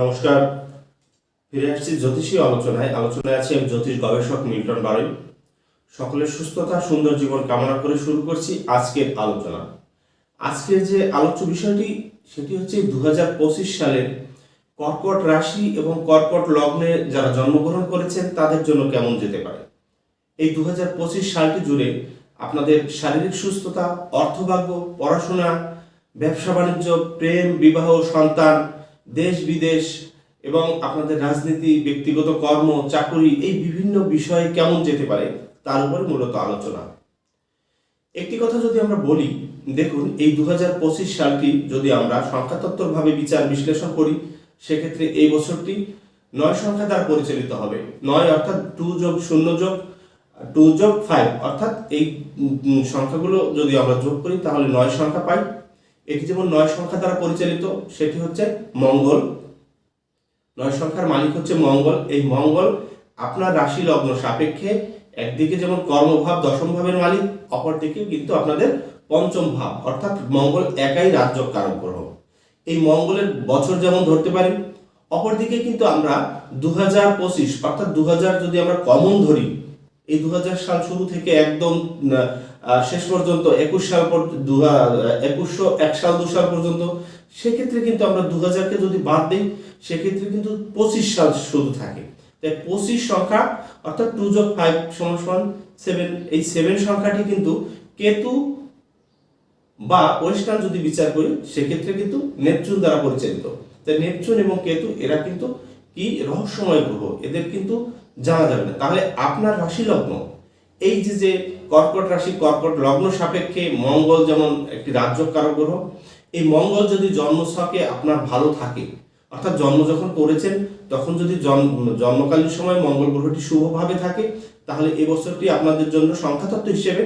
নমস্কার। ফিরে আসছি জ্যোতিষী আলোচনায়। আলোচনায় আছি আমি জ্যোতিষ গবেষক মিল্টন বারই। সকলের সুস্থতা, সুন্দর জীবন কামনা করে শুরু করছি আজকের আলোচনা। আজকের যে আলোচ্য বিষয়টি, সেটি হচ্ছে দু হাজার সালের কর্কট রাশি এবং কর্কট লগ্নে যারা জন্মগ্রহণ করেছেন, তাদের জন্য কেমন যেতে পারে? এই দু হাজার পঁচিশ সালটি জুড়ে আপনাদের শারীরিক সুস্থতা, অর্থভাগ্য, পড়াশোনা ব্যবসা বাণিজ্য প্রেম, বিবাহ, সন্তান দেশ, বিদেশ এবং আপনাদের রাজনীতি, ব্যক্তিগত কর্ম, চাকুরি, এই বিভিন্ন বিষয়ে কেমন যেতে পারে তার উপর মূলত আলোচনা। একটি কথা যদি আমরা বলি, দেখুন, এই দু হাজার পঁচিশ সালটি যদি আমরা সংখ্যাতত্ত্বভাবে বিচার বিশ্লেষণ করি, সেক্ষেত্রে এই বছরটি নয় সংখ্যা দ্বারা পরিচালিত হবে। নয় অর্থাৎ টু যোগ শূন্য যোগ, টু যোগ ফাইভ, অর্থাৎ এই সংখ্যাগুলো যদি আমরা যোগ করি, তাহলে নয় সংখ্যা পাই। এটি যেমন নয় সংখ্যা দ্বারা পরিচালিত, সেটি হচ্ছে মঙ্গল। নয় সংখ্যার মালিক হচ্ছে মঙ্গল। এই মঙ্গল আপনার রাশি লগ্ন সাপেক্ষে একদিকে যেমন কর্মভাব দশম ভাবের মালিক, অপরদিকে কিন্তু আপনাদের পঞ্চম ভাব, অর্থাৎ মঙ্গল একাই রাজ্য কারক গ্রহ। এই মঙ্গলের বছর যেমন ধরতে পারি, অপরদিকে কিন্তু আমরা দু হাজার পঁচিশ, অর্থাৎ দু হাজার যদি আমরা কমন ধরি, এই দু হাজার সাল শুরু থেকে একদম শেষ পর্যন্ত একুশ সাল দু একুশশো এক সাল, দু সাল পর্যন্ত, সেক্ষেত্রে কিন্তু আমরা দু হাজারকে যদি বাদ দিই, সেক্ষেত্রে কিন্তু পঁচিশ সাল শুধু থাকে। তাই পঁচিশ সংখ্যা, অর্থাৎ টু যোগ ফাইভ সমান সমান সেভেন এই সেভেন সংখ্যাটি কিন্তু কেতু বা ওয়েস্টার্ন যদি বিচার করি, সেক্ষেত্রে কিন্তু নেপচুন দ্বারা পরিচালিত। তাই নেপচুন এবং কেতু, এরা কিন্তু কি? রহস্যময় গ্রহ। এদের কিন্তু জানা যাবে না। তাহলে আপনার রাশি লগ্ন এই যে যে কর্কট রাশি, কর্কট লগ্ন সাপেক্ষে মঙ্গল যেমন একটি রাজ্য কারক গ্রহ এই মঙ্গল যদি জন্মছকে আপনার ভালো থাকে, অর্থাৎ জন্ম যখন করেছেন, তখন যদি জন্ম জন্মকালীন সময় মঙ্গল গ্রহটি শুভভাবে থাকে, তাহলে এই বছরটি আপনাদের জন্য সংখ্যাতত্ত্ব হিসেবে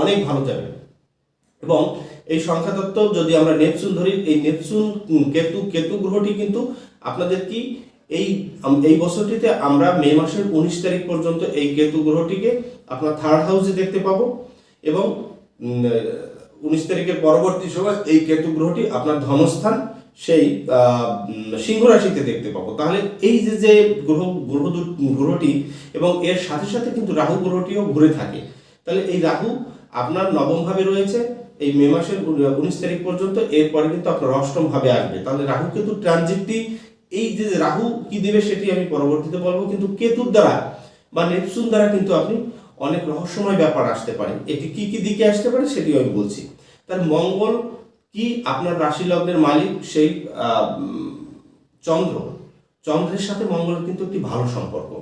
অনেক ভালো যাবে। এবং এই সংখ্যাতত্ত্ব যদি আমরা নেপচুন ধরি, এই নেপচুন কেতু কেতু গ্রহটি কিন্তু আপনাদের কি এই এই বছরটিতে আমরা মে মাসের উনিশ তারিখ পর্যন্ত এই কেতু গ্রহটিকে আপনার থার্ড হাউসে দেখতে পাবো এবং উনিশ তারিখের পরবর্তী সময় এই কেতু গ্রহটি আপনার ধনস্থান সেই সিংহ রাশিতে দেখতে পাবো। তাহলে এই যে যে গ্রহ গ্রহ গ্রহটি এবং এর সাথে সাথে কিন্তু রাহু গ্রহটিও ঘুরে থাকে। তাহলে এই রাহু আপনার নবম ভাবে রয়েছে, এই মে মাসের উনিশ তারিখ পর্যন্ত এরপরে কিন্তু আপনার অষ্টম ভাবে আসবে। তাহলে রাহু কিন্তু ট্রানজিটটি এই যে রাহু কি দেবে সেটি আমি পরবর্তীতে বলব, কিন্তু কেতুর দ্বারা বা নেপচুন দ্বারা কিন্তু আপনি অনেক রহস্যময় ব্যাপার আসতে পারে। এটি কি কি দিকে আসতে পারে সেটিও আমি বলছি। তার মঙ্গল কি আপনার রাশি লগ্নের মালিক সেই চন্দ্র? চন্দ্রের সাথে মঙ্গলের কিন্তু একটি ভালো সম্পর্ক।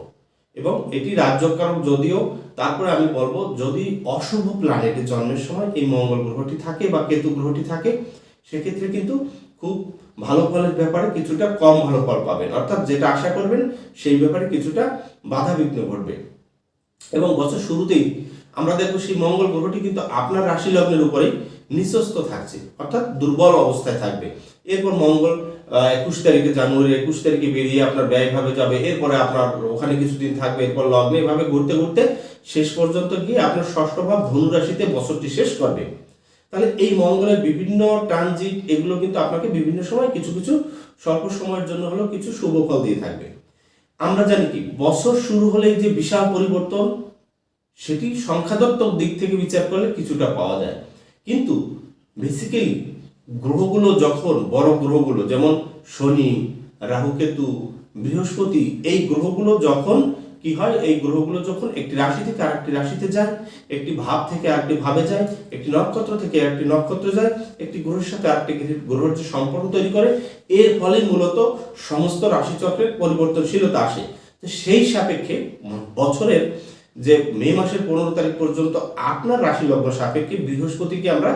এবং এটি রাজ্যকারক যদিও, তারপরে আমি বলব যদি অশুভ প্ল্যানেটে জন্মের সময় এই মঙ্গল গ্রহটি থাকে বা কেতু গ্রহটি থাকে, সেক্ষেত্রে কিন্তু খুব ভালো ফলের ব্যাপারে কিছুটা কম ভালো ফল পাবেন। অর্থাৎ যেটা আশা করবেন, সেই ব্যাপারে কিছুটা বাধা বিঘ্ন ঘটবে। এবং বছর শুরুতেই আমরা দেখব সেই মঙ্গল গ্রহটি কিন্তু আপনার রাশি লগ্নের উপরেই নিঃস্বস্ত থাকছে, অর্থাৎ দুর্বল অবস্থায় থাকবে। এরপর মঙ্গল একুশ তারিখে জানুয়ারি, একুশ তারিখে বেরিয়ে আপনার ব্যয়ভাবে যাবে। এরপরে আপনার ওখানে কিছুদিন থাকবে, এরপর লগ্নে এভাবে ঘুরতে ঘুরতে শেষ পর্যন্ত গিয়ে আপনার ষষ্ঠ ভাব ধনু রাশিতে বছরটি শেষ করবে। তাহলে এই মঙ্গলের বিভিন্ন ট্রানজিট, এগুলো কিন্তু আপনাকে বিভিন্ন সময় কিছু কিছু স্বল্প সময়ের জন্য হলেও কিছু শুভ ফল দিয়ে থাকবে। আমরা জানি কি, বছর শুরু হলেই যে বিশাল পরিবর্তন, সেটি সংখ্যাতত্ত্বক দিক থেকে বিচার করলে কিছুটা পাওয়া যায়। কিন্তু বেসিক্যালি গ্রহগুলো যখন, বড় গ্রহগুলো, যেমন শনি রাহুকেতু বৃহস্পতি, এই গ্রহগুলো যখন কি হয়? এই গ্রহগুলো যখন একটি রাশি থেকে আরেকটি রাশিতে যায়, একটি ভাব থেকে আরেকটি ভাবে যায়, একটি নক্ষত্র থেকে আরেকটি নক্ষত্র যায়, একটি গ্রহের সাথে আরেকটি গ্রহের যে সম্পর্ক তৈরি করে, এর ফলে মূলত সমস্ত রাশিচক্রের পরিবর্তনশীলতা আসে। সেই সাপেক্ষে বছরের যে মে মাসের পনেরো তারিখ পর্যন্ত আপনার রাশি লগ্ন সাপেক্ষে বৃহস্পতিকে আমরা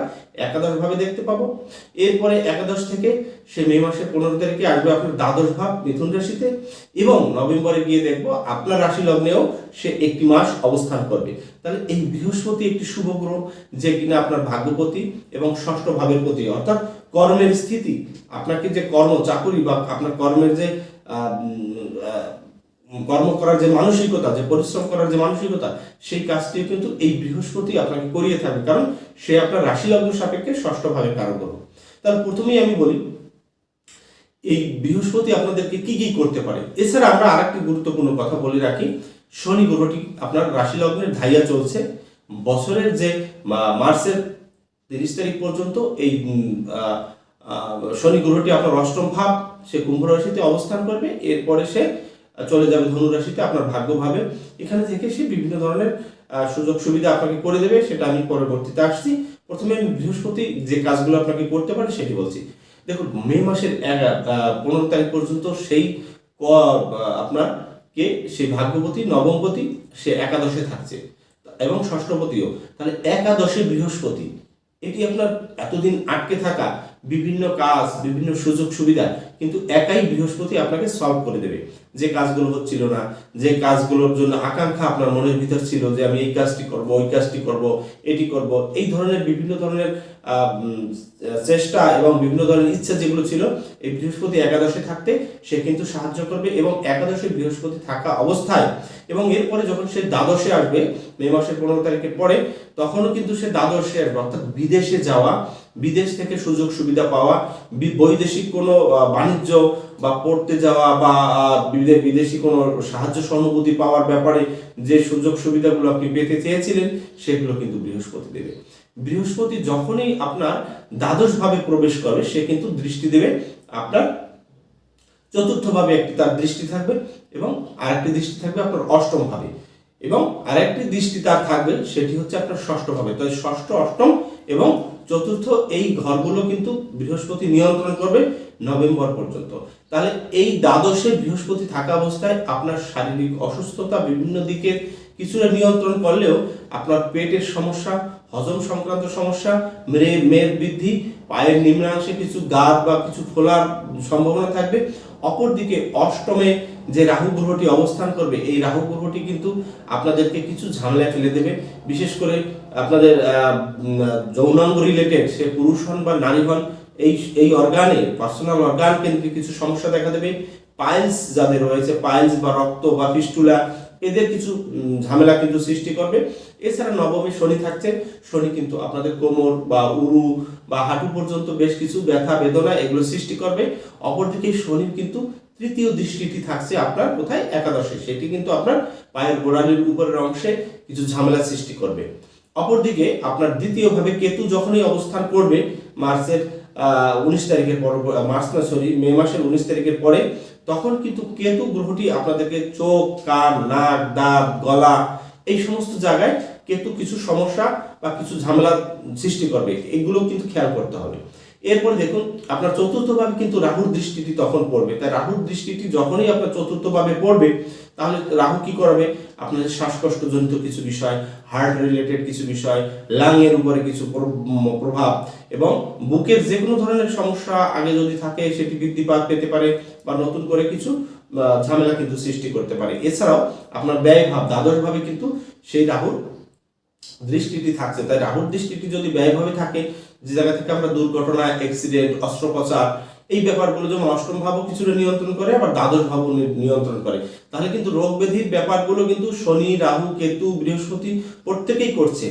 একাদশ ভাবে দেখতে পাবো। এরপরে একাদশ থেকে সে মে মাসের পনেরো তারিখে আসবে আপনার দ্বাদশ ভাব মিথুন রাশিতে এবং নভেম্বরে গিয়ে দেখব আপনার রাশি লগ্নেও সে একটি মাস অবস্থান করবে। তাহলে এই বৃহস্পতি একটি শুভ গ্রহ যে কিনা আপনার ভাগ্যপতি এবং ষষ্ঠ ভাবের প্রতি, অর্থাৎ কর্মের স্থিতি, আপনাকে যে কর্ম, চাকুরি বা আপনার কর্মের যে কর্ম করার যে মানসিকতা, যে পরিশ্রম করার যে মানসিকতা, সেই কাজটিও কিন্তু এই বৃহস্পতি আপনাকে করিয়ে থাকবে। কারণ সে আপনার রাশি লগ্ন সাপেক্ষে ষষ্ঠ ভাবে কারক গ্রহ তাহলে প্রথমেই আমি বলি, এই বৃহস্পতি আপনাদেরকে কি কি করতে পারে? এছাড়া আমরা আরেকটি গুরুত্বপূর্ণ কথা বলে রাখি, শনি গ্রহটি আপনার রাশি লগ্নের ঢাইয়া চলছে। বছরের যে মার্চের তিরিশ তারিখ পর্যন্ত এই শনি গ্রহটি আপনার অষ্টম ভাব, সে কুম্ভ রাশিতে অবস্থান করবে। এরপরে সে চলে যাবে ধনু রাশিতে, আপনার ভাগ্যভাবে এখানে থেকে সে বিভিন্ন ধরনের সুযোগ সুবিধা আপনাকে করে দেবে, সেটা আমি পরবর্তীতে আসছি। প্রথমে আমি বৃহস্পতি যে কাজগুলো আপনাকে করতে পারে, সেটি বলছি। দেখুন, মে মাসের পনেরো তারিখ পর্যন্ত সেই ক আপনার কে সেই ভাগ্যপতি, নবমপতি, সে একাদশে থাকছে। এবং ষষ্ঠপতিও। তাহলে একাদশে বৃহস্পতি, এটি আপনার এতদিন আটকে থাকা বিভিন্ন কাজ, বিভিন্ন সুযোগ, সুবিধা কিন্তু একাই বৃহস্পতি আপনাকে সলভ করে দেবে। যে কাজগুলো হচ্ছিল না, যে কাজগুলোর জন্য আকাঙ্ক্ষা আপনার মনের ভিতর ছিল যে আমি এই কাজটি করব, ওই কাজটি করব, এটি করব, এই ধরনের বিভিন্ন ধরনের চেষ্টা এবং বিভিন্ন ধরনের ইচ্ছা যেগুলো ছিল, এই বৃহস্পতি একাদশে থাকতে সে কিন্তু সাহায্য করবে এবং একাদশে বৃহস্পতি থাকা অবস্থায় এবং এরপরে যখন সে দ্বাদশে আসবে, মে মাসের পনেরো তারিখের পরে, তখনও কিন্তু সে দ্বাদশে আসবে, অর্থাৎ বিদেশে যাওয়া বিদেশ থেকে সুযোগ সুবিধা পাওয়া বৈদেশিক কোনো বাণিজ্য বা পড়তে যাওয়া বা বিদেশি কোনো সাহায্য সহানুভূতি পাওয়ার ব্যাপারে যে সুযোগ সুবিধাগুলো আপনি পেতে চেয়েছিলেন, সেগুলো কিন্তু বৃহস্পতি দেবে। বৃহস্পতি যখনই আপনার দ্বাদশ ভাবে প্রবেশ করবে, সে কিন্তু দৃষ্টি দেবে আপনার চতুর্থভাবে একটি তার দৃষ্টি থাকবে এবং আরেকটি দৃষ্টি থাকবে আপনার অষ্টম ভাবে এবং আরেকটি দৃষ্টি তার থাকবে, সেটি হচ্ছে আপনার ষষ্ঠ ভাবে তাই ষষ্ঠ, অষ্টম এবং চতুর্থ, এই ঘরগুলো কিন্তু বৃহস্পতি নিয়ন্ত্রণ করবে নভেম্বর পর্যন্ত। তাহলে এই দ্বাদশে বৃহস্পতি থাকা অবস্থায় আপনার শারীরিক অসুস্থতা বিভিন্ন দিকের কিছুটা নিয়ন্ত্রণ করলেও আপনার পেটের সমস্যা, হজম সংক্রান্ত সমস্যা মেয়ের বৃদ্ধি পায়ের নিম্নাংশে কিছু গাদ বা কিছু ফোলার সম্ভাবনা থাকবে। অপরদিকে অষ্টমে যে রাহু গ্রহটি অবস্থান করবে, এই রাহু গ্রহটি কিন্তু আপনাদেরকে কিছু ঝামেলা ফেলে দেবে। বিশেষ করে আপনাদের যৌনাঙ্গ রিলেটেড সে পুরুষ হন বা নারী হন, এই এই অর্গানে পার্সোনাল অর্গান কেন্দ্রিক কিছু সমস্যা দেখা দেবে। পাইলস যাদের রয়েছে পাইলস বা রক্ত বা ফিস্টুলা এদের কিছু ঝামেলা কিন্তু সৃষ্টি করবে। এছাড়া নবমী শনি থাকছে। শনি কিন্তু আপনাদের কোমর বা উরু বা হাঁটু পর্যন্ত বেশ কিছু ব্যথা, বেদনা এগুলো সৃষ্টি করবে। অপরদিকে শনির কিন্তু তৃতীয় দৃষ্টিটি থাকছে আপনার কোথায়? একাদশে। সেটি কিন্তু আপনার পায়ের গোড়ালির উপরের অংশে কিছু ঝামেলা সৃষ্টি করবে। অপরদিকে আপনার দ্বিতীয়ভাবে কেতু যখনই অবস্থান করবে, মার্চের উনিশ তারিখের পর, মার্চ না, সরি, মে মাসের উনিশ তারিখের পরে, তখন কিন্তু কেতু গ্রহটি আপনাদেরকে চোখ, কান, নাক, দাঁত, গলা এই সমস্ত জায়গায় কেতু কিছু সমস্যা বা কিছু ঝামেলা সৃষ্টি করবে। এগুলো কিন্তু খেয়াল করতে হবে। এরপরে দেখুন, আপনার চতুর্থভাবে কিন্তু রাহুর দৃষ্টিটি তখন পড়বে। তাই রাহুর দৃষ্টিটি যখনই আপনার চতুর্থভাবে পড়বে, তাহলে রাহু কি করবে? আপনাদের শ্বাসকষ্টজনিত কিছু বিষয় হার্ট রিলেটেড কিছু বিষয় লাং এর উপরে কিছু প্রভাব এবং বুকের যে কোনো ধরনের সমস্যা আগে যদি থাকে সেটি বৃদ্ধিপাত পেতে পারে বা নতুন করে কিছু ঝামেলা কিন্তু সৃষ্টি করতে পারে। এছাড়াও আপনার ব্যয় ভাব দ্বাদশ ভাবে কিন্তু সেই রাহুর দৃষ্টিটি থাকছে। তাই রাহুর দৃষ্টিটি যদি ব্যয়ভাবে থাকে, যে জায়গা থেকে আমরা দুর্ঘটনা অ্যাক্সিডেন্ট অস্ত্রোপচার এই ব্যাপারগুলো যেমন অষ্টম ভাবও কিছুটা নিয়ন্ত্রণ করে, আবার দ্বাদশ ভাবও নিয়ন্ত্রণ করে। তাহলে কিন্তু রোগ ব্যাধির ব্যাপারগুলো কিন্তু শনি, রাহু, কেতু, বৃহস্পতি প্রত্যেকেই করছে।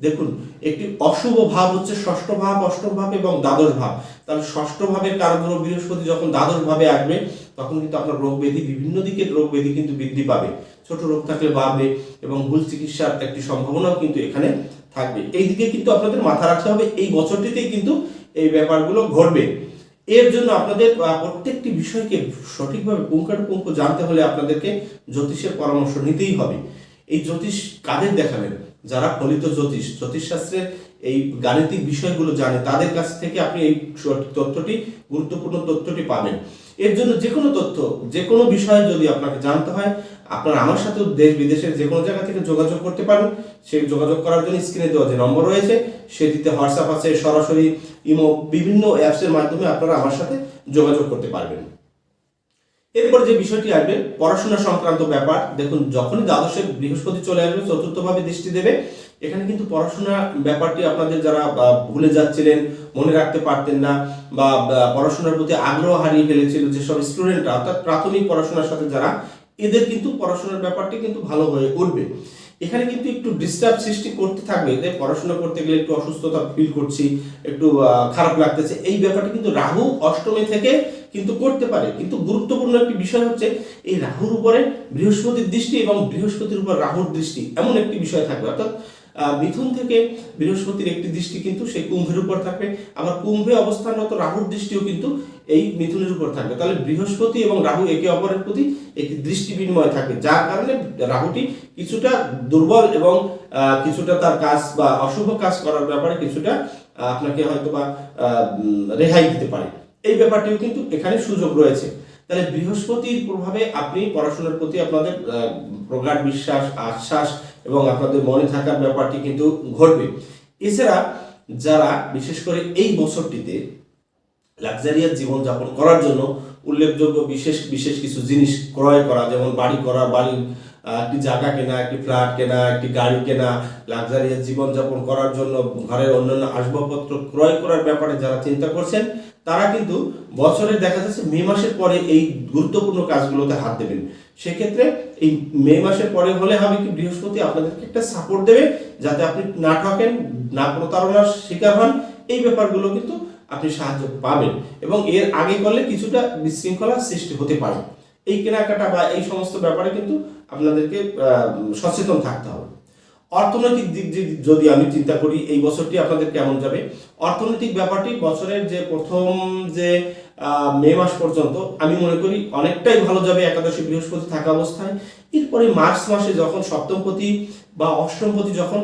দেখুন, একটি অশুভ ভাব হচ্ছে ষষ্ঠ ভাব, অষ্টম ভাব এবং দ্বাদশ ভাব। তাহলে ষষ্ঠ ভাবের কারগ্রহ বৃহস্পতি যখন দ্বাদশ ভাবে আসবে, তখন কিন্তু আপনার রোগ ব্যাধি, বিভিন্ন দিকের রোগ ব্যাধি কিন্তু বৃদ্ধি পাবে। ছোট রোগ থাকলে বাড়বে এবং ভুল চিকিৎসার একটি সম্ভাবনাও কিন্তু এখানে থাকবে। এই দিকে কিন্তু আপনাদের মাথা রাখতে হবে, এই বছরটিতেই কিন্তু এই ব্যাপারগুলো ঘটবে। এর জন্য আপনাদের প্রত্যেকটি বিষয়কে সঠিকভাবে পুঙ্খানুপুঙ্খ জানতে হলে আপনাদেরকে জ্যোতিষের পরামর্শ নিতেই হবে। এই জ্যোতিষ কাদের দেখাবেন? যারা ফলিত জ্যোতিষ জ্যোতিষশাস্ত্রের এই গাণিতিক বিষয়গুলো জানে, তাদের কাছ থেকে আপনি এই তথ্যটি, গুরুত্বপূর্ণ তথ্যটি পাবেন। এর জন্য যে কোনো তথ্য যে কোনো বিষয়ে যদি আপনাকে জানতে হয় আপনারা আমার সাথে দেশ বিদেশের যে কোনো জায়গা থেকে যোগাযোগ করতে পারেন। সেই যোগাযোগ করার জন্য স্ক্রিনে দেওয়া যে নম্বর রয়েছে, সেটিতে হোয়াটসঅ্যাপ আছে, সরাসরি ইমো, বিভিন্ন অ্যাপসের মাধ্যমে আপনারা আমার সাথে যোগাযোগ করতে পারবেন। এরপর যে বিষয়টি আসবে, পড়াশোনা সংক্রান্ত ব্যাপার। দেখুন, যখনই দ্বাদশে বৃহস্পতি চলে আসবে, চতুর্থভাবে দৃষ্টি দেবে। এখানে কিন্তু পড়াশোনা ব্যাপারটি আপনাদের যারা ভুলে যাচ্ছিলেন, মনে রাখতে পারতেন না, বা বা, পড়াশোনার প্রতি আগ্রহ হারিয়ে ফেলেছিল যেসব স্টুডেন্টরা অর্থাৎ প্রাথমিক পড়াশোনার সাথে যারা এদের কিন্তু পড়াশোনার ব্যাপারটি কিন্তু ভালো হয়ে উঠবে। এখানে কিন্তু একটু ডিস্টার্ব সৃষ্টি করতে থাকবে যে পড়াশোনা করতে গেলে একটু অসুস্থতা ফিল করছি, একটু খারাপ লাগতেছে, এই ব্যাপারটা কিন্তু রাহু অষ্টমী থেকে কিন্তু করতে পারে। কিন্তু গুরুত্বপূর্ণ একটি বিষয় হচ্ছে, এই রাহুর উপরে বৃহস্পতির দৃষ্টি এবং বৃহস্পতির উপর রাহুর দৃষ্টি এমন একটি বিষয় থাকবে। অর্থাৎ মিথুন থেকে বৃহস্পতির একটি দৃষ্টি কিন্তু সেই কুম্ভের উপর থাকবে। আবার কুম্ভে অবস্থানরত রাহুর দৃষ্টিও কিন্তু এই মিথুনের উপর থাকবে। তাহলে বৃহস্পতি এবং রাহু একে অপরের প্রতি একটি দৃষ্টি বিনিময় থাকবে, যার কারণে রাহুটি কিছুটা দুর্বল এবং কিছুটা তার কাজ বা অশুভ কাজ করার ব্যাপারে কিছুটা আপনাকে হয়তো বা রেহাই দিতে পারে। এই ব্যাপারটিও কিন্তু এখানে সুযোগ রয়েছে। তাহলে বৃহস্পতির প্রভাবে আপনি পড়াশোনার প্রতি আপনাদের প্রগাঢ় বিশ্বাস, আশ্বাস এবং আপনাদের মনে থাকার ব্যাপারটি কিন্তু ঘটবে। এছাড়া যারা, বিশেষ করে এই বছরটিতে লাক্সারিয়াস জীবনযাপন করার জন্য উল্লেখযোগ্য বিশেষ বিশেষ কিছু জিনিস ক্রয় করা, যেমন বাড়ি করা বাড়ি একটি জায়গা কেনা, একটি ফ্ল্যাট কেনা, একটি গাড়ি কেনা লাক্সারিয়াস জীবনযাপন করার জন্য ঘরের অন্যান্য আসবাবপত্র ক্রয় করার ব্যাপারে যারা চিন্তা করছেন, তারা কিন্তু বছরের দেখা যাচ্ছে মে মাসের পরে এই গুরুত্বপূর্ণ কাজগুলোতে হাত দেবেন। সেক্ষেত্রে এই মে মাসের পরে হলে হবে কি বৃহস্পতি আপনাদেরকে একটা সাপোর্ট দেবে, যাতে আপনি না ঠকেন, না প্রতারণার শিকার হন, এই ব্যাপারগুলো কিন্তু আপনি সাহায্য পাবেন। এবং এর আগে করলে কিছুটা বিশৃঙ্খলার সৃষ্টি হতে পারে। এই কেনাকাটা বা এই সমস্ত ব্যাপারে কিন্তু আপনাদেরকে সচেতন থাকতে হবে। অর্থনৈতিক দিক যদি আমি চিন্তা করি, এই বছরটি আপনাদের কেমন যাবে? অর্থনৈতিক ব্যাপারটি বছরের যে প্রথম যে মে মাস পর্যন্ত, আমি মনে করি অনেকটাই ভালো যাবে একাদশী বৃহস্পতি থাকা অবস্থায়। এরপরে মার্চ মাসে যখন সপ্তমপতি বা অষ্টমপতি যখন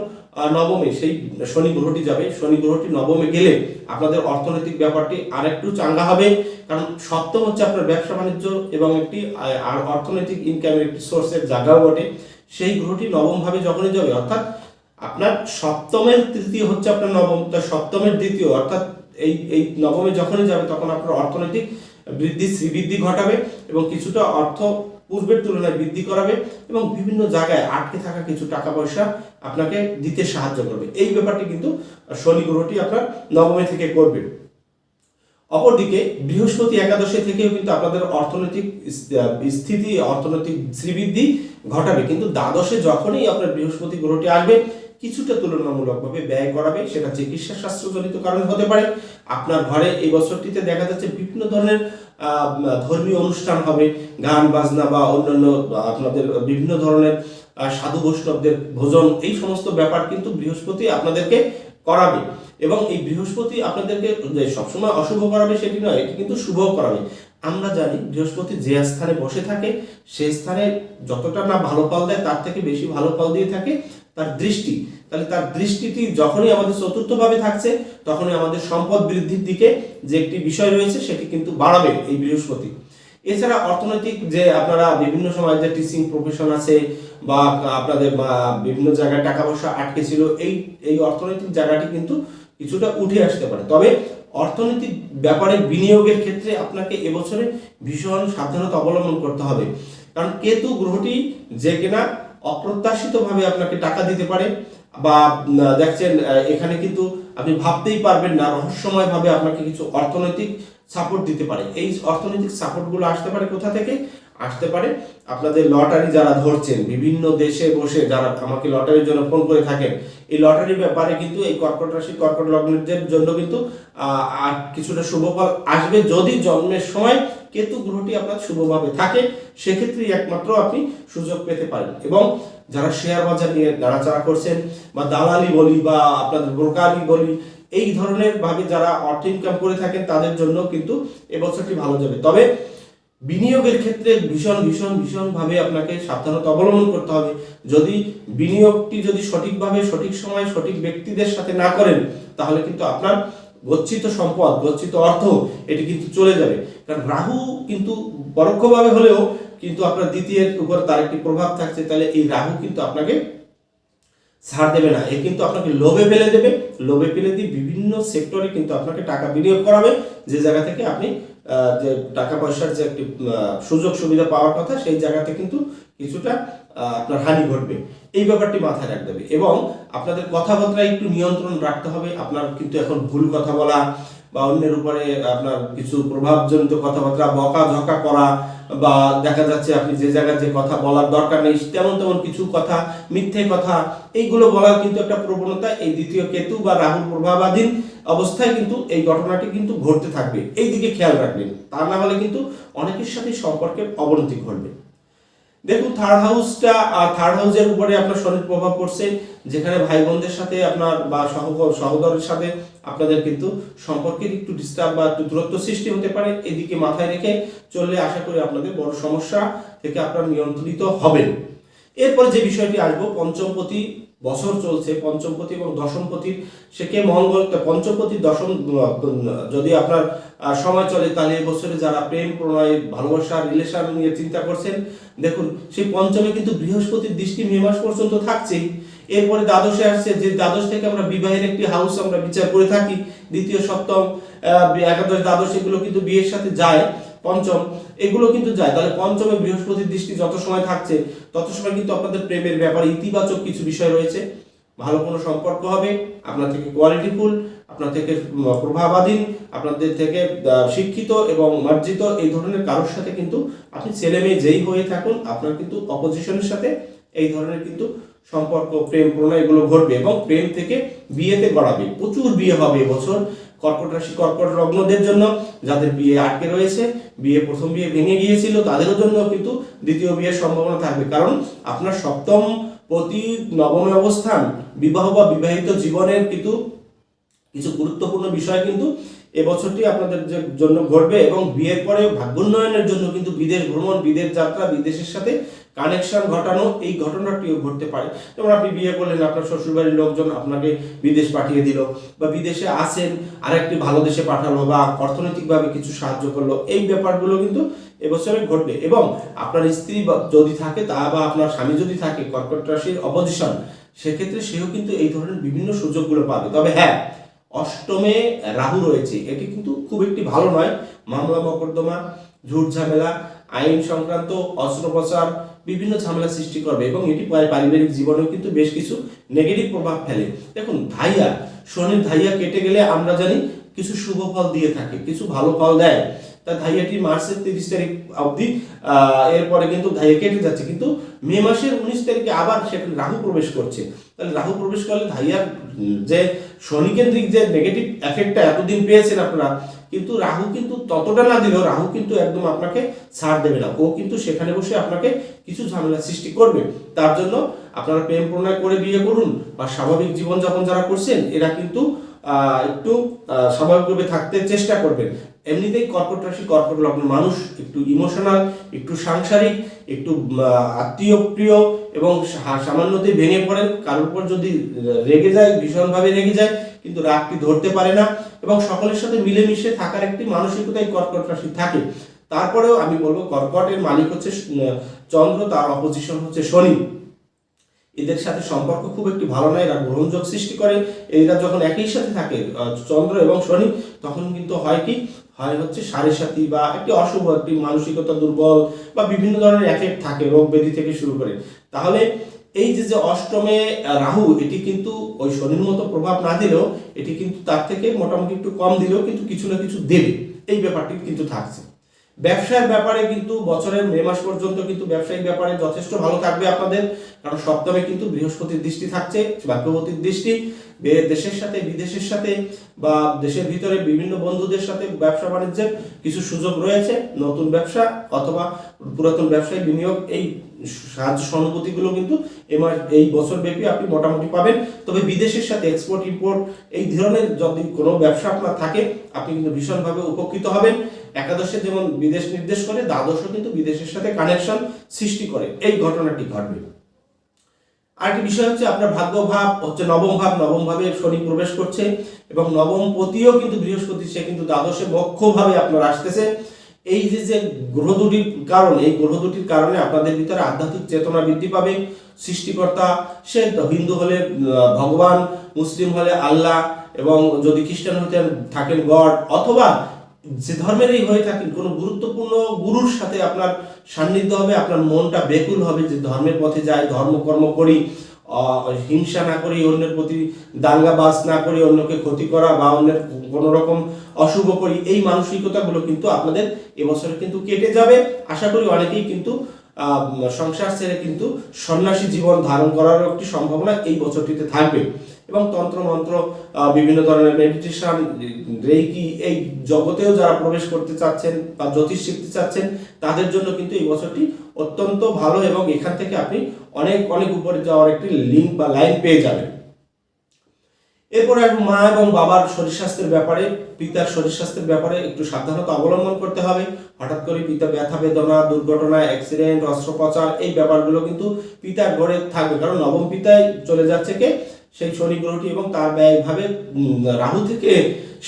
নবমে, সেই শনি গ্রহটি যাবে। শনি গ্রহটি নবমে গেলে আপনাদের অর্থনৈতিক ব্যাপারটি আরেকটু চাঙ্গা হবে। কারণ সপ্তম হচ্ছে আপনার ব্যবসা বাণিজ্য এবং একটি অর্থনৈতিক ইনকামের একটি সোর্সের জায়গাও বটে। সেই গ্রহটি নবম ভাবে যখনই যাবে, অর্থাৎ আপনার সপ্তমের তৃতীয় হচ্ছে আপনার নবম, তা সপ্তমের দ্বিতীয়, অর্থাৎ এই এই নবমে যখনই যাবে, তখন আপনার অর্থনৈতিক বৃদ্ধি শ্রীবৃদ্ধি ঘটাবে এবং কিছুটা অর্থ পূর্বের তুলনায় বৃদ্ধি করাবে এবং বিভিন্ন জায়গায় আটকে থাকা কিছু টাকা পয়সা আপনাকে দিতে সাহায্য করবে। এই ব্যাপারটি কিন্তু শনি গ্রহটি আপনার নবমে থেকে করবে। অপরদিকে বৃহস্পতি একাদশে থেকেও কিন্তু আপনাদের অর্থনৈতিক স্থ- স্থিতি, অর্থনৈতিক শ্রীবৃদ্ধি ঘটাবে। কিন্তু দ্বাদশে যখনই আপনার বৃহস্পতি গ্রহটি আসবে, কিছুটা তুলনামূলকভাবে ব্যয় করাবে। সেটা চিকিৎসা শাস্ত্রজনিত কারণে হতে পারে। আপনার ঘরে এই বছরটিতে দেখা যাচ্ছে বিভিন্ন ধরনের ধর্মীয় অনুষ্ঠান হবে, গান, বাজনা বা অন্যান্য আপনাদের বিভিন্ন ধরনের সাধু বৈষ্ণবদের ভোজন, এই সমস্ত ব্যাপার কিন্তু বৃহস্পতি আপনাদেরকে করাবে। এবং এই বৃহস্পতি আপনাদেরকে সবসময় অশুভ করাবে সেটি নয়, এটি কিন্তু শুভ করাবে। আমরা জানি বৃহস্পতি যে স্থানে বসে থাকে সেই স্থানে যতটা না ভালো ফল দেয়, তার থেকে বেশি ভালো ফল দিয়ে থাকে তার দৃষ্টি। তাহলে তার দৃষ্টিটি যখনই আমাদের চতুর্থভাবে থাকছে, তখনই আমাদের সম্পদ বৃদ্ধির দিকে যে একটি বিষয় রয়েছে, সেটি কিন্তু বাড়াবে এই বৃহস্পতি। এছাড়া অর্থনৈতিক যে আপনারা বিভিন্ন সময় যে টিচিং প্রফেশন আছে, বা আপনাদের বিভিন্ন জায়গায় টাকা পয়সা আটকে ছিল, এই এই অর্থনৈতিক জায়গাটি কিন্তু কিছুটা উঠে আসতে পারে। তবে অর্থনৈতিক ব্যাপারে বিনিয়োগের ক্ষেত্রে আপনাকে এবছরে ভীষণ সাবধানতা অবলম্বন করতে হবে। কারণ কেতু গ্রহটি যে কিনা অপ্রত্যাশিতভাবে আপনাকে টাকা দিতে পারে বা দেখছেন এখানে কিন্তু আপনি ভাবতেই পারবেন না, রহস্যময়ভাবে আপনাকে কিছু অর্থনৈতিক সাপোর্ট দিতে পারে। এই অর্থনৈতিক সাপোর্টগুলো আসতে পারে কোথা থেকে? আসতে পারে। আপনাদের লটারি যারা ধরছেন, বিভিন্ন দেশে বসে যারা আমাকে লটারির জন্য ফোন করে থাকেন, এই লটারির ব্যাপারে কিন্তু এই কর্কট রাশি কর্কট লগ্নের জন্য কিন্তু কিছুটা শুভফল আসবে যদি জন্মের সময় কেতু গ্রহটি আপনার শুভভাবে থাকে, সেক্ষেত্রেই একমাত্র আপনি সুযোগ পেতে পারেন। এবং যারা শেয়ার বাজার নিয়ে নাড়াচাড়া করছেন, বা দালালি বলি, বা আপনাদের ব্রোকারি বলি, এই ধরনের ভাবে যারা অর্থ ইনকাম করে থাকেন, তাদের জন্য কিন্তু এবছরটি ভালো যাবে। তবে বিনিয়োগের ক্ষেত্রে ভীষণ ভীষণ ভীষণ ভাবে আপনাকে সাবধানতা অবলম্বন করতে হবে। যদি বিনিয়োগটি যদি সঠিকভাবে, সঠিক সময় সঠিক ব্যক্তিদের সাথে না করেন, তাহলে কিন্তু আপনার গচ্ছিত সম্পদ, গচ্ছিত অর্থ, এটি কিন্তু চলে যাবে। কারণ রাহু কিন্তু পরোক্ষভাবে হলেও কিন্তু আপনার দ্বিতীয়ের উপর তার একটি প্রভাব থাকছে। তাহলে এই রাহু কিন্তু আপনাকে ছাড় দেবে না। এ কিন্তু আপনাকে লোভে ফেলে দেবে। লোভে ফেলে দিয়ে বিভিন্ন সেক্টরে কিন্তু আপনাকে টাকা বিনিয়োগ করাবে। যে জায়গা থেকে আপনি যে টাকা পয়সার যে একটি সুযোগ সুবিধা পাওয়ার কথা, সেই জায়গাতে কিন্তু কিছুটা আপনার হানি ঘটবে। এই ব্যাপারটি মাথায় রাখতে হবে। এবং আপনাদের কথাবার্তায় একটু নিয়ন্ত্রণ রাখতে হবে। আপনার কিন্তু এখন ভুল কথা বলা বা অন্যের উপরে আপনার কিছু প্রভাবজনিত কথাবার্তা বকা ঝকা করা বা দেখা যাচ্ছে আপনি যে জায়গায় যে কথা বলার দরকার নেই, তেমন তেমন কিছু কথা, মিথ্যে কথা, এইগুলো বলার কিন্তু একটা প্রবণতা এই দ্বিতীয় কেতু বা রাহুর প্রভাবাধীন অবস্থায় কিন্তু এই ঘটনাটি কিন্তু ঘটতে থাকবে। এই দিকে খেয়াল রাখবেন, তা না হলে কিন্তু অনেকের সাথে সম্পর্কের অবনতি ঘটবে। দেখুন থার্ড হাউসটা থার্ড হাউসের উপরে আপনার শরীর প্রভাব পড়ছে, যেখানে ভাই বোনদের সাথে আপনার বা সহ, সহদরের সাথে আপনাদের কিন্তু সম্পর্কের একটু ডিস্টার্ব বা একটু দূরত্ব সৃষ্টি হতে পারে। এদিকে মাথায় রেখে চললে আশা করি আপনাদের বড় সমস্যা থেকে আপনার নিয়ন্ত্রিত হবেন। এরপরে যে বিষয়টি আসব, পঞ্চমপতি বছর চলছে পঞ্চমপতি এবং দশমপতির সেকে মঙ্গল পঞ্চমপতি দশম, যদি আপনার সময় চলে, তাহলে বছরে যারা প্রেম প্রণয় ভালোবাসা, রিলেশন নিয়ে চিন্তা করছেন, দেখুন, সেই পঞ্চমে কিন্তু বৃহস্পতির দৃষ্টি মে মাস পর্যন্ত থাকছেই। এরপরে দ্বাদশে আসছে, যে দ্বাদশ থেকে আমরা বিবাহের একটি হাউস আমরা বিচার করে থাকি, দ্বিতীয় সপ্তম একাদশ দ্বাদশ এগুলো কিন্তু বিয়ের সাথে যায়। পঞ্চম, এগুলো কিন্তু যায়। তাহলে পঞ্চমে বৃহস্পতির দৃষ্টি যত সময় থাকছে, তত সময় কিন্তু আপনাদের প্রেমের ব্যাপারে ইতিবাচক কিছু বিষয় রয়েছে। ভালো কোনো সম্পর্ক হবে, আপনার থেকে কোয়ালিটিফুল আপনার থেকে প্রভাবাধীন আপনাদের থেকে শিক্ষিত এবং মার্জিত এই ধরনের কারোর সাথে কিন্তু আপনি ছেলে মেয়ে যেই হয়ে থাকুন, আপনার কিন্তু অপোজিশনের সাথে এই ধরনের কিন্তু সম্পর্ক, প্রেম, প্রণয় এগুলো ঘটবে এবং প্রেম থেকে বিয়েতে গড়াবে। প্রচুর বিয়ে হবে এবছর কর্কট রাশি, কর্কট লগ্নদের জন্য যাদের বিয়ে আটকে রয়েছে, বিয়ে প্রথম বিয়ে ভেঙে গিয়েছিল, তাদেরও জন্য কিন্তু দ্বিতীয় বিয়ের সম্ভাবনা থাকবে। কারণ আপনার সপ্তম প্রতি নবমে অবস্থান, বিবাহ বা বিবাহিত জীবনের কিন্তু কিছু গুরুত্বপূর্ণ বিষয় কিন্তু এবছরটি আপনাদের জন্য ঘটবে এবং বিয়ের পরে ভাগ্যোন্নয়নের জন্য কিন্তু বিদেশ ভ্রমণ, বিদেশ যাত্রা, বিদেশের সাথে কানেকশন ঘটানো, এই ঘটনাটিও ঘটতে পারে। যেমন আপনি বিয়ে করলেন, আপনার শ্বশুরবাড়ির লোকজন আপনাকে বিদেশ পাঠিয়ে দিল বা বিদেশে আসেন, আরেকটি ভালো দেশে পাঠালো বা অর্থনৈতিকভাবে কিছু সাহায্য করল, এই ব্যাপারগুলো কিন্তু এবছরে ঘটবে। এবং আপনার স্ত্রী যদি থাকে, তা বা আপনার স্বামী যদি থাকে, কর্কট রাশির অপোজিশন সেক্ষেত্রে সেও কিন্তু এই ধরনের বিভিন্ন সুযোগগুলো পাবে। তবে হ্যাঁ অষ্টমে রাহু রয়েছে, এটি কিন্তু খুব একটি ভালো নয়। মামলা মকদ্দমা ঝুট ঝামেলা, আইন সংক্রান্ত অস্ত্রোপচার বিভিন্ন ঝামেলা সৃষ্টি করবে এবং এটি পারিবারিক জীবনেও কিন্তু বেশ কিছু নেগেটিভ প্রভাব ফেলে। দেখুন ধাইয়া শনির ধাইয়া কেটে গেলে আমরা জানি কিছু শুভ ফল দিয়ে থাকে কিছু ভালো ফল দেয়। তা ধাইয়াটি মার্চের তিরিশ তারিখ অবধি আহ, এরপরে কিন্তু ধাইয়া কেটে যাচ্ছে। কিন্তু মে মাসের উনিশ তারিখে আবার সেখানে রাহু প্রবেশ করছে। তাহলে রাহু প্রবেশ করলে ধাইয়ার যে শনিকেন্দ্রিক যে নেগেটিভ এফেক্টটা এতদিন পেয়েছেন আপনারা কিন্তু রাহু কিন্তু ততটা না দিলেও রাহু কিন্তু একদম আপনাকে ছাড় দেবে না। ও কিন্তু সেখানে বসে আপনাকে কিছু ঝামেলা সৃষ্টি করবে। তার জন্য আপনারা প্রেম প্রণয় করে বিয়ে করুন বা স্বাভাবিক জীবনযাপন যারা করছেন, এরা কিন্তু একটু স্বাভাবিকভাবে থাকতে চেষ্টা করবেন। এমনিতেই কর্কট রাশি, কর্কট লগ্ন মানুষ, একটু ইমোশনাল একটু সাংসারিক, একটু আত্মীয় প্রিয় এবং সামান্যতেই ভেঙে পড়েন। কারোর উপর যদি রেগে যায়, ভীষণভাবে রেগে যায় কিন্তু রাগটি ধরতে পারে না এবং সকলের সাথে মিলেমিশে থাকার একটি মানসিকতাই কর্কট রাশি থাকে। তারপরেও আমি বলব কর্কটের মালিক হচ্ছে চন্দ্র, তার অপোজিশন হচ্ছে শনি। এদের সাথে সম্পর্ক খুব একটি ভালো নয়, এরা গ্রহণযোগ সৃষ্টি করে। এরা যখন একই সাথে থাকে চন্দ্র এবং শনি, তখন কিন্তু হয় কি? হয় হচ্ছে সাড়ে সাথী বা একটি অশুভ, একটি মানসিকতা দুর্বল বা বিভিন্ন ধরনের এফেক্ট থাকে, রোগ ব্যাধি থেকে শুরু করে। তাহলে এই যে যে অষ্টমে রাহু, এটি কিন্তু ওই শনির মতো প্রভাব না দিলেও এটি কিন্তু তার থেকে মোটামুটি একটু কম দিলেও কিন্তু কিছু না কিছু দেবে। এই ব্যাপারটি কিন্তু থাকছে। ব্যবসার ব্যাপারে কিন্তু বছরের মে মাস পর্যন্ত কিন্তু ব্যবসায়িক ব্যাপারে যথেষ্ট ভালো থাকবে আপনাদের, কারণ সপ্তমে কিন্তু বৃহস্পতির দৃষ্টি থাকছে ভাগ্যবতীর দৃষ্টি। দেশের সাথে, বিদেশের সাথে বা দেশের ভিতরে বিভিন্ন বন্ধুদের সাথে ব্যবসা বাণিজ্যের কিছু সুযোগ রয়েছে, নতুন ব্যবসা অথবা পুরাতন ব্যবসায় বিনিয়োগ, এই সাহায্য সহানুভূতিগুলো কিন্তু এ মাস, এই বছর ব্যাপী আপনি মোটামুটি পাবেন। তবে বিদেশের সাথে এক্সপোর্ট ইম্পোর্ট এই ধরনের যদি কোনো ব্যবসা আপনার থাকে, আপনি কিন্তু ভীষণভাবে উপকৃত হবেন। একাদশে যেমন বিদেশ নির্দেশ করে, দ্বাদশও কিন্তু বিদেশের সাথে কানেকশন সৃষ্টি করে। এই ঘটনাটি ঘটবে। আরেকটি বিষয় হচ্ছে আপনার ভাগ্য ভাব হচ্ছে নবম ভাব, নবম ভাবে শনি প্রবেশ করছে এবং নবম পতিও কিন্তু বৃহস্পতি, সে কিন্তু দ্বাদশে বক্ষভাবে আপনার আসতেছে। এই যে যে গ্রহ দুটির কারণে, এই গ্রহ দুটির কারণে আপনাদের ভিতরে আধ্যাত্মিক চেতনা বৃদ্ধি পাবে, সৃষ্টিকর্তা, সে হিন্দু হলে ভগবান, মুসলিম হলে আল্লাহ, এবং যদি খ্রিস্টান হতে থাকেন গড, অথবা যে ধর্মেরই হয়ে থাকেন, কোনো গুরুত্বপূর্ণ গুরুর সাথে আপনার সান্নিধ্য হবে, আপনার মনটা বেকুল হবে যে ধর্মের পথে যাই, ধর্মকর্ম করি হিংসা না করি, অন্যের প্রতি দাঙ্গা দাঙ্গাবাজ না করি, অন্যকে ক্ষতি করা বা অন্যের কোনো রকম অশুভ করি, এই মানসিকতাগুলো কিন্তু আপনাদের এবছরে কিন্তু কেটে যাবে। আশা করি অনেকেই কিন্তু সংসার ছেড়ে কিন্তু সন্ন্যাসী জীবন ধারণ করার একটি সম্ভাবনা এই বছরটিতে থাকবে। এবং তন্ত্র, মন্ত্র বিভিন্ন ধরনের মেডিটেশন রেইকি এই জগতেও যারা প্রবেশ করতে চাচ্ছেন বা জ্যোতিষ শিখতে চাচ্ছেন, তাদের জন্য কিন্তু এই বছরটি অত্যন্ত ভালো এবং এখান থেকে আপনি অনেক অনেক উপরে যাওয়ার একটি লিঙ্ক বা লাইন পেয়ে যাবেন। এরপরে মা এবং বাবার শরীর স্বাস্থ্যের ব্যাপারে। পিতার শরীর স্বাস্থ্যের ব্যাপারে একটু সাবধানতা অবলম্বন করতে হবে। হঠাৎ করে পিতা ব্যথা, বেদনা, দুর্ঘটনা অ্যাক্সিডেন্ট অস্ত্রোপচার এই ব্যাপারগুলো কিন্তু পিতার ঘরে থাকবে। কারণ নবম পিতায় চলে যাচ্ছে কে? সেই শনি গ্রহটি এবং তার ব্যয়ভাবে রাহু থেকে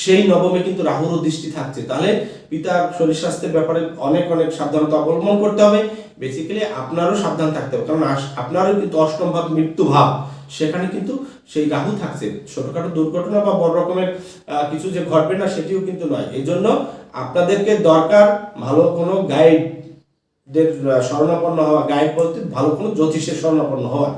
সেই নবমে কিন্তু রাহুরও দৃষ্টি থাকছে। তাহলে পিতার শরীর স্বাস্থ্যের ব্যাপারে অনেক অনেক সাবধানতা অবলম্বন করতে হবে। বেসিক্যালি আপনারও সাবধান থাকতে হবে। কারণ আপনারও কিন্তু অষ্টম ভাব, মৃত্যু ভাব, সেখানে কিন্তু সেই রাহু থাকছে। ছোটখাটো দুর্ঘটনা বা বড় রকমের কিছু যে ঘটবে না, সেটিও কিন্তু নয়। এই জন্য আপনাদেরকে দরকার ভালো কোনো গাইডদের শরণাপন্ন হওয়া। গাইড বলতে ভালো কোনো জ্যোতিষের শরণাপন্ন হওয়া।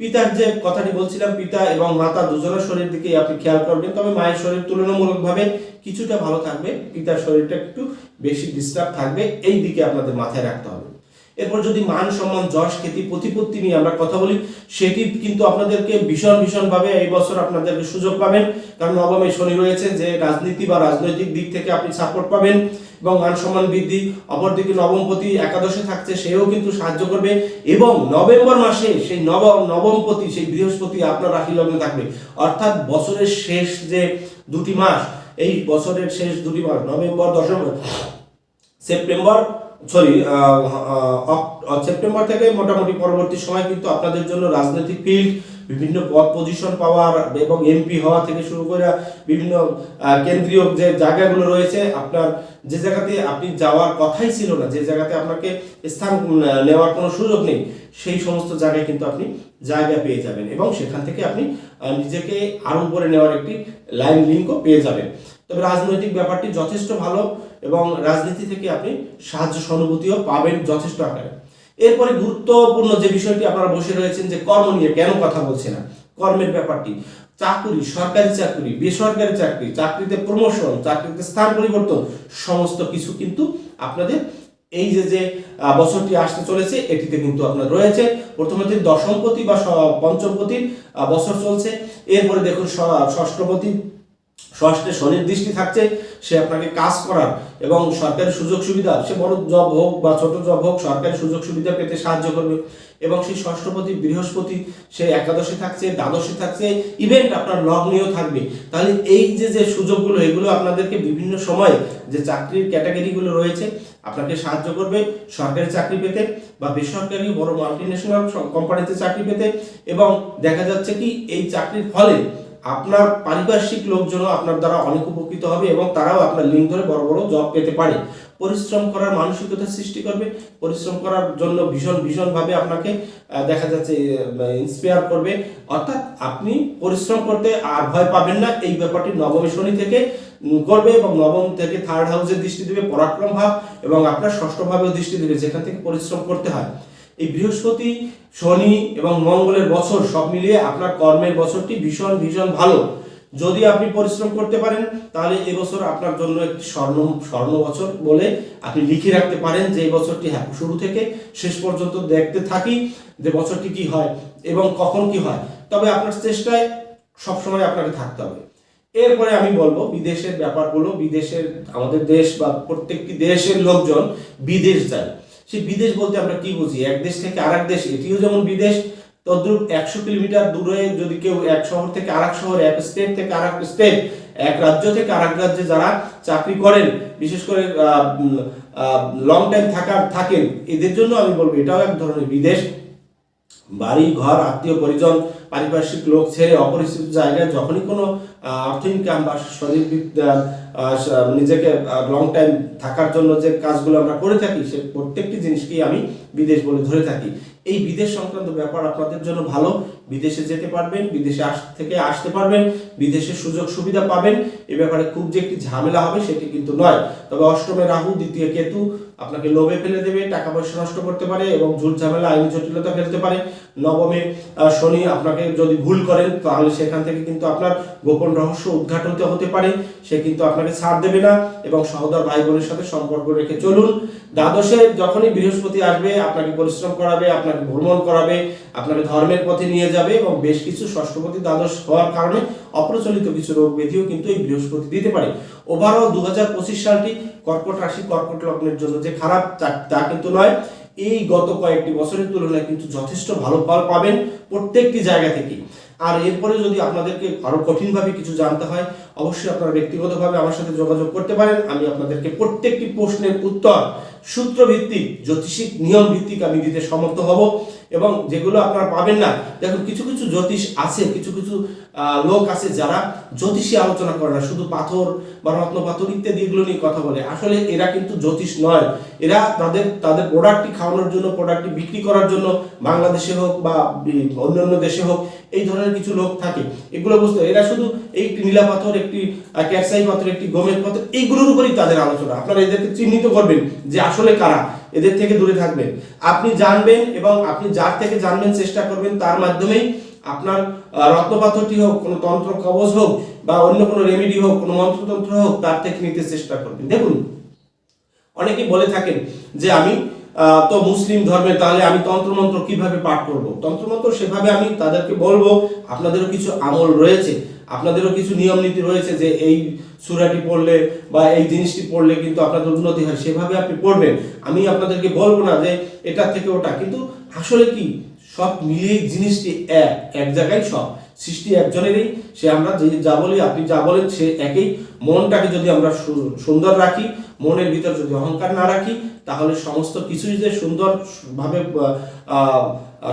পিতার যে কথাটি বলছিলাম, পিতা এবং মাতা দুজনের শরীর দিকে আপনি খেয়াল করবেন। তবে মায়ের শরীর তুলনামূলকভাবে কিছুটা ভালো থাকবে। পিতার শরীরটা একটু বেশি ডিস্টার্ব থাকবে। এই দিকে আপনাদের মাথায় রাখতে হবে। এরপর যদি মান সম্মান, যশ, খ্যাতি, প্রতিপত্তি নিয়ে আমরা কথা বলি, সেটি কিন্তু আপনাদেরকে ভীষণ ভীষণ ভাবে এই বছর আপনাদেরকে সুযোগ পাবেন। কারণ নবমে শনি রয়েছে, যে রাজনীতি বা রাজনৈতিক দিক থেকে আপনি সাপোর্ট পাবেন। এবং মান সম্মান বৃদ্ধি, অপরদিকে নবমপতি একাদশে থাকছে, সেও কিন্তু সাহায্য করবে। এবং নভেম্বর মাসে সেই নব, নবমপতি, সেই বৃহস্পতি আপনার রাশি লগ্নে থাকবে। অর্থাৎ বছরের শেষ যে দুটি মাস, এই বছরের শেষ দুটি মাস, নভেম্বর, দশম, সেপ্টেম্বর, সরি সেপ্টেম্বর থেকে মোটামুটি পরবর্তী সময় কিন্তু আপনাদের জন্য রাজনৈতিক ফিল্ড বিভিন্ন পদ পজিশন পাওয়ার এবং এমপি হওয়া থেকে শুরু করে বিভিন্ন কেন্দ্রীয় যে জায়গাগুলো রয়েছে, আপনার যে জায়গাতে আপনি যাওয়ার কথাই ছিল না, যে জায়গাতে আপনাকে স্থান নেওয়ার কোনো সুযোগ নেই, সেই সমস্ত জায়গায় কিন্তু আপনি জায়গা পেয়ে যাবেন এবং সেখান থেকে আপনি নিজেকে আরও উপরে নেওয়ার একটি লাইন লিঙ্কও পেয়ে যাবেন। তবে রাজনৈতিক ব্যাপারটি যথেষ্ট ভালো এবং রাজনীতি থেকে আপনি সাহায্য সহানুভূতিও পাবেন যথেষ্ট আকারে। এরপরে গুরুত্বপূর্ণ যে বিষয়টি আপনারা বসে রয়েছেন যে কর্ম নিয়ে কেন কথা বলছে না, কর্মের ব্যাপারটি। চাকুরি, সরকারি চাকরি, বেসরকারি চাকরি, চাকরিতে প্রমোশন চাকরিতে স্থান পরিবর্তন, সমস্ত কিছু কিন্তু আপনাদের এই যে যে বছরটি আসতে চলেছে, এটিতে কিন্তু আপনার রয়েছে। প্রথমে তো দশমপতি বা পঞ্চমপতির বছর চলছে। এরপরে দেখুন ষষ্ঠপতি, ষষ্ঠে শনির দৃষ্টি থাকছে। সে আপনাকে কাজ করার এবং সরকারি সুযোগ সুবিধা, সে বড় জব হোক বা ছোট জব হোক, সরকারি সুযোগ সুবিধা পেতে সাহায্য করবে। এবং সেই ষষ্ঠপতি, বৃহস্পতি, সে একাদশে থাকছে, দ্বাদশে থাকছে ইভেন্ট আপনার লগ্নেও থাকবে। তাহলে এই যে যে সুযোগগুলো, এগুলো আপনাদেরকে বিভিন্ন সময় যে চাকরির ক্যাটাগরিগুলো রয়েছে, আপনাকে সাহায্য করবে সরকারি চাকরি পেতে বা বেসরকারি বড় মাল্টি ন্যাশনাল কোম্পানিতে চাকরি পেতে। এবং দেখা যাচ্ছে কি, এই চাকরির ফলে আপনার পারিপার্শ্বিক লোকজনও আপনার দ্বারা অনেক উপকৃত হবে এবং তারাও আপনার লিঙ্ক ধরে বড় বড় জব পেতে পারে। পরিশ্রম করার মানসিকতা সৃষ্টি করবে। পরিশ্রম করার জন্য ভীষণ, ভীষণভাবে আপনাকে দেখা যাচ্ছে ইন্সপায়ার করবে। অর্থাৎ আপনি পরিশ্রম করতে আর ভয় পাবেন না। এই ব্যাপারটি নবমী শনি থেকে করবে এবং নবম থেকে থার্ড হাউসে দৃষ্টি দেবে। পরাক্রম ভাব এবং আপনার ষষ্ঠ ভাবেও দৃষ্টি দেবে, যেখান থেকে পরিশ্রম করতে হয়। এই বৃহস্পতি, শনি এবং মঙ্গলের বছর সব মিলিয়ে আপনার কর্মের বছরটি ভীষণ ভীষণ ভালো। যদি আপনি পরিশ্রম করতে পারেন, তাহলে এবছর আপনার জন্য একটি স্বর্ণ স্বর্ণ বছর বলে আপনি লিখে রাখতে পারেন যে এই বছরটি হ্যাঁ শুরু থেকে শেষ পর্যন্ত দেখতে থাকি যে বছরটি কি হয় এবং কখন কি হয়। তবে আপনার চেষ্টায় সবসময় আপনাকে থাকতে হবে। এরপরে আমি বলব, বিদেশের ব্যাপারগুলো, বিদেশের আমাদের দেশ বা প্রত্যেকটি দেশের লোকজন বিদেশ যায়। সেই বিদেশ বলতে আমরা কি বুঝি? এক দেশ থেকে আরেক দেশ, এটিও যেমন বিদেশ, তদ্রুপ একশো কিলোমিটার দূরে যদি কেউ এক শহর থেকে আর শহর, এক স্টেট থেকে আর স্টেট এক রাজ্য থেকে আর রাজ্যে যারা চাকরি করেন, বিশেষ করে লং টাইম থাকার, থাকেন, এদের জন্য আমি বলব এটাও এক ধরনের বিদেশ। বাড়ি, ঘর, আত্মীয়, পরিজন, পারিপার্শ্বিক লোক ছেড়ে অপরিচিত জায়গায় যখনই কোনো অর্থ ইনকাম বা শরীর নিজেকে লং টাইম থাকার জন্য যে কাজগুলো আমরা করে থাকি, সে প্রত্যেকটি জিনিসকেই আমি বিদেশ বলে ধরে থাকি। এই বিদেশ সংক্রান্ত ব্যাপার আপনাদের জন্য ভালো। বিদেশে যেতে পারবেন, বিদেশে আস, থেকে আসতে পারবেন বিদেশের সুযোগ সুবিধা পাবেন। এ ব্যাপারে খুব যে একটি ঝামেলা হবে সেটি কিন্তু নয়। তবে অষ্টমে রাহু, দ্বিতীয় কেতু আপনাকে লোভে ফেলে দেবে, টাকা পয়সা নষ্ট করতে পারে এবং ঝুট ঝামেলা, আইনি জটিলতা ফেলতে পারে। নবমে শনি আপনাকে যদি ভুল করেন, তাহলে সেখান থেকে কিন্তু আপনার গোপন রহস্য উদ্ঘাটিত হতে পারে। সে কিন্তু আপনাকে ছাড় দেবে না এবং সহোদর ভাই বোনের সাথে সম্পর্ক রেখে চলুন। দ্বাদশে, যখনই বৃহস্পতি আসবে, আপনাকে পরিশ্রম করাবে, আপনাকে ভ্রমণ করাবে, আপনাকে ধর্মের পথে নিয়ে যাবে এবং বেশ কিছু ষষ্ঠপতি দ্বাদশ হওয়ার কারণে অপ্রচলিত কিছু রোগ ব্যাধিও কিন্তু এই বৃহস্পতি দিতে পারে। ওভারঅল দু হাজার পঁচিশ সালটি কর্কট রাশি, কর্কট লগ্নের জন্য যে খারাপ তা- কিন্তু নয়। এই গত কয়েকটি বছরের তুলনায় কিন্তু যথেষ্ট ভালো ফল পাবেন প্রত্যেকটি জায়গা থেকে আর এরপরে যদি আপনাদেরকে আরও কঠিনভাবে কিছু জানতে হয়, অবশ্যই আপনারা ব্যক্তিগতভাবে আমার সাথে যোগাযোগ করতে পারেন। আমি আপনাদেরকে প্রত্যেকটি প্রশ্নের উত্তর সূত্র ভিত্তিক জ্যোতিষিক নিয়ম ভিত্তিক আমি দিতে সমর্থ হব। এবং যেগুলো আপনারা পাবেন না, দেখুন কিছু কিছু জ্যোতিষ আছে, কিছু কিছু লোক আছে যারা জ্যোতিষী আলোচনা করে না, শুধু পাথর বা রত্ন পাথর ইত্যাদি এগুলো নিয়ে কথা বলে। আসলে এরা কিন্তু জ্যোতিষ নয়। এরা তাদের তাদের প্রোডাক্টটি খাওয়ানোর জন্য প্রোডাক্টটি বিক্রি করার জন্য বাংলাদেশে হোক বি- অন্যান্য দেশে হোক এই ধরনের কিছু লোক থাকে। এগুলো বুঝতে। এরা শুধু এই নীলা পাথর একটি আহ, ক্যারসাই পাথর একটি গমের পাথর এইগুলোর উপরই তাদের আলোচনা। আপনারা এদেরকে চিহ্নিত করবেন যে আসলে কারা এদের থেকে দূরে থাকবেন। আপনি জানবেন এবং আপনি যার থেকে জানবেন চেষ্টা করবেন তার মাধ্যমেই আপনার রত্নপাথরটি হোক কোনো তন্ত্র কবচ হোক বা অন্য কোনো রেমেডি হোক কোনো মন্ত্রতন্ত্র হোক তার থেকে নিতে চেষ্টা করবেন। দেখুন অনেকেই বলে থাকেন যে আমি তো মুসলিম ধর্মের তাহলে আমি তন্ত্রমন্ত্র কীভাবে পাঠ করব? তন্ত্রমন্ত্র সেভাবে আমি তাদেরকে বলব, আপনাদেরও কিছু আমল রয়েছে, আপনাদেরও কিছু নিয়ম নীতি রয়েছে যে এই সুরাটি পড়লে বা এই জিনিসটি পড়লে কিন্তু আপনাদের উন্নতি হয়, সেভাবে আপনি পড়বেন। আমি আপনাদেরকে বলব না যে এটা থেকে ওটা, কিন্তু আসলে কি? সব মিলিয়ে জিনিসটি এক এক জায়গায় সব। সৃষ্টি একজনেরই, সে আমরা যে যা বলি, আপনি যা বলেন, সে একই। মনটাকে যদি আমরা সুন্দর রাখি, মনের ভিতর যদি অহংকার না রাখি, তাহলে সমস্ত কিছুই যে সুন্দর ভাবে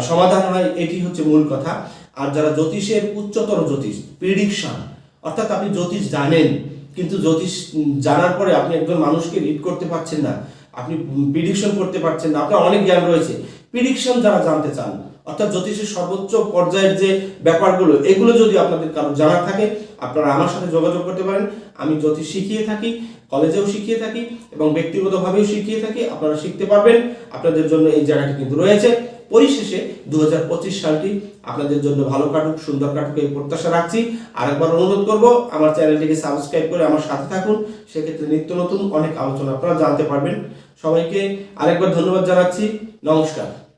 সমাধান হয়, এটি হচ্ছে মূল কথা। আর যারা জ্যোতিষের উচ্চতর জ্যোতিষ, প্রিডিকশন, অর্থাৎ আপনি জ্যোতিষ জানেন, কিন্তু জ্যোতিষ জানার পরে আপনি একজন মানুষকে রিড করতে পারছেন না, আপনি প্রিডিকশন করতে পারছেন না, আপনার অনেক জ্ঞান রয়েছে। প্রিডিকশন যারা জানতে চান অর্থাৎ জ্যোতিষের সর্বোচ্চ পর্যায়ের যে ব্যাপারগুলো, এগুলো যদি আপনাদের কারও জানা থাকে, আপনারা আমার সাথে যোগাযোগ করতে পারেন। আমি জ্যোতিষ শিখিয়ে থাকি, কলেজেও শিখিয়ে থাকি এবং ব্যক্তিগতভাবেও শিখিয়ে থাকি। আপনারা শিখতে পারবেন। আপনাদের জন্য এই জায়গাটি কিন্তু রয়েছে। পরিশেষে দু হাজার পঁচিশ সালটি আপনাদের জন্য ভালো কাটুক, সুন্দর কাটুক এই প্রত্যাশা রাখছি। আরেকবার অনুরোধ করব, আমার চ্যানেলটিকে সাবস্ক্রাইব করে আমার সাথে থাকুন। সেক্ষেত্রে নিত্য নতুন অনেক আলোচনা আপনারা জানতে পারবেন। সবাইকে আরেকবার ধন্যবাদ জানাচ্ছি। নমস্কার।